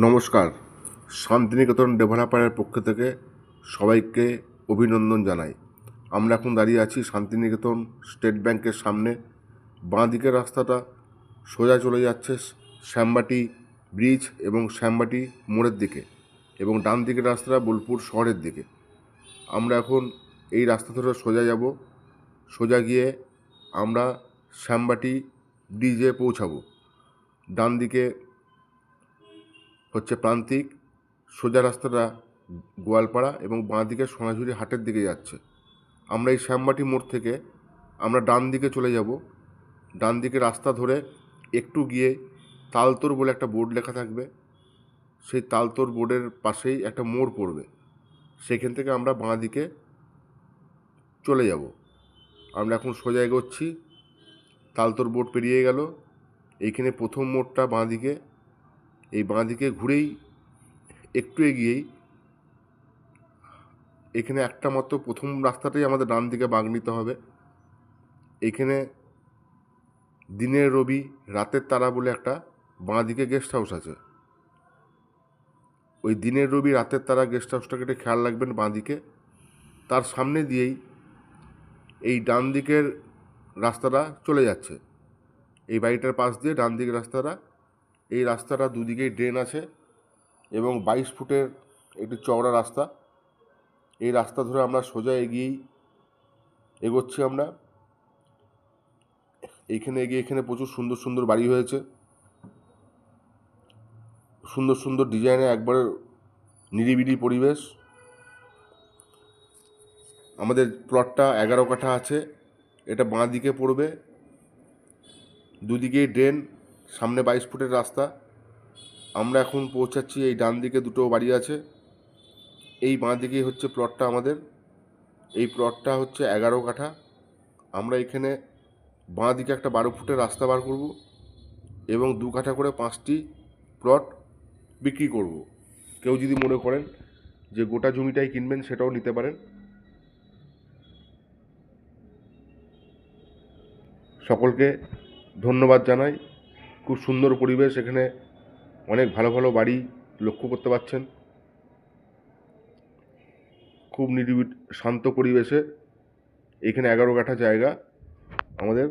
নমস্কার। শান্তিনিকেতন ডেভেলপারের পক্ষ থেকে সবাইকে অভিনন্দন জানাই। আমরা এখন দাঁড়িয়ে আছি শান্তিনিকেতন স্টেট ব্যাংকের সামনে। বাঁ দিকের রাস্তাটা সোজা চলে যাচ্ছে শ্যামবাটি ব্রিজ এবং শ্যামবাটি মোড়ের দিকে এবং ডান দিকের রাস্তাটা বোলপুর শহরের দিকে। আমরা এখন এই রাস্তা ধরে সোজা যাব। সোজা গিয়ে আমরা শ্যামবাটি ব্রিজে পৌঁছাবো। ডান দিকে হচ্ছে প্রান্তিক, সোজা রাস্তাটা গোয়ালপাড়া এবং বাঁ দিকে সোনাঝুরি হাটের দিকে যাচ্ছে। আমরা এই শ্যামবাটি মোড় থেকে আমরা ডান দিকে চলে যাব। ডান দিকে রাস্তা ধরে একটু গিয়ে তালতোর বলে একটা বোর্ড লেখা থাকবে। সেই তালতোর বোর্ডের পাশেই একটা মোড় পড়বে। সেখান থেকে আমরা বাঁ দিকে চলে যাব। আমরা এখন সোজা এগোচ্ছি। তালতোর বোর্ড পেরিয়ে গেল। এইখানে প্রথম মোড়টা বাঁ দিকে। এই বাঁ দিকে ঘুরেই একটু এগিয়েই এখানে একটা মাত্র প্রথম রাস্তাটাই আমাদের ডান দিকে বাঁক নিতে হবে। এখানে দিনের রবি, রাতের তারা বলে একটা বাঁ দিকে গেস্ট হাউস আছে। ওই দিনের রবি, রাতের তারা গেস্ট হাউসটাকে একটু খেয়াল রাখবেন বাঁ দিকে। তার সামনে দিয়েই এই ডান দিকের রাস্তাটা চলে যাচ্ছে। এই বাড়িটার পাশ দিয়ে ডান দিকের রাস্তাটা এই রাস্তাটা দুদিকেই ড্রেন আছে এবং বাইশ ফুটের একটি চওড়া রাস্তা। এই রাস্তা ধরে আমরা সোজা এগিয়েই এগোচ্ছি আমরা। এইখানে এগিয়ে এখানে প্রচুর সুন্দর সুন্দর বাড়ি হয়েছে। সুন্দর সুন্দর ডিজাইনে একবার নিরিবিলি পরিবেশ। আমাদের প্লটটা এগারো কাঠা আছে। এটা বাঁ দিকে পড়বে। দুদিকেই ড্রেন। সামনে বাইশ ফুটের রাস্তা। আমরা এখন পৌঁছাচ্ছি এই ডান দিকে দুটো বাড়ি আছে। এই বাঁ দিকেই হচ্ছে প্লটটা আমাদের। এই প্লটটা হচ্ছে এগারো কাঠা। আমরা এখানে বাঁ দিকে একটা বারো ফুটের রাস্তা বার করব এবং দু কাঠা করে পাঁচটি প্লট বিক্রি করব। কেউ যদি মনে করেন যে গোটা জমিটাই কিনবেন, সেটাও নিতে পারেন। সকলকে ধন্যবাদ জানাই। খুব সুন্দর পরিবেশ এখানে। অনেক ভালো ভালো বাড়ি লক্ষ্য করতে পারছেন। খুব নিরিবিলি, শান্ত পরিবেশে। এখানে এগারো কাঠা জায়গা আমাদের।